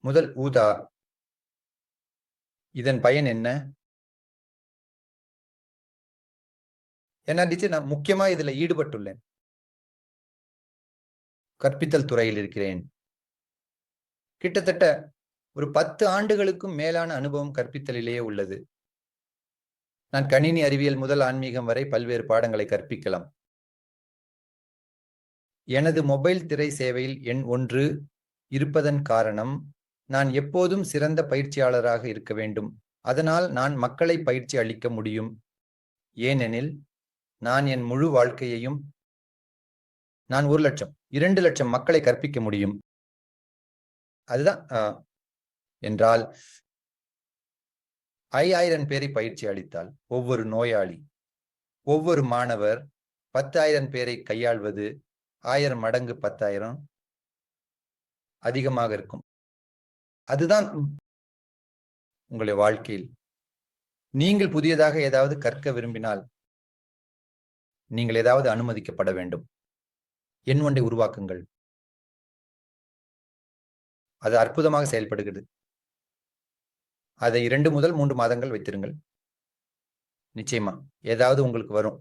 முதல் ஊதா. இதன் பயன் என்ன? என்ன டீச்சர் நான் முக்கியமா இதுல ஈடுபட்டுள்ளேன். கற்பித்தல் துறையில் இருக்கிறேன். கிட்டத்தட்ட ஒரு பத்து ஆண்டுகளுக்கும் மேலான அனுபவம் கற்பித்தலிலேயே உள்ளது. நான் கணினி அறிவியல் முதல் ஆன்மீகம் வரை பல்வேறு பாடங்களை கற்பிக்கலாம். எனது மொபைல் திரை சேவையில் எண் ஒன்று இருப்பதன் காரணம் நான் எப்போதும் சிறந்த பயிற்சியாளராக இருக்க வேண்டும். அதனால் நான் மக்களை பயிற்சி அளிக்க முடியும். ஏனெனில் நான் என் முழு வாழ்க்கையையும் நான் ஒரு லட்சம் இரண்டு லட்சம் மக்களை கற்பிக்க முடியும். அதுதான் என்றால் ஐயாயிரம் பேரை பயிற்சி அளித்தால் ஒவ்வொரு நோயாளி ஒவ்வொரு மாணவர் பத்தாயிரம் பேரை கையாள்வது ஆயிரம் மடங்கு பத்தாயிரம் அதிகமாக இருக்கும். அதுதான் உங்களுடைய வாழ்க்கையில். நீங்கள் புதியதாக ஏதாவது கற்க விரும்பினால் நீங்கள் ஏதாவது அனுமதிக்கப்பட வேண்டும். எண் ஒன்றை உருவாக்குங்கள். அது அற்புதமாக செயல்படுகிறது. அதை இரண்டு முதல் மூன்று மாதங்கள் வைத்திருங்கள். நிச்சயமா ஏதாவது உங்களுக்கு வரும்.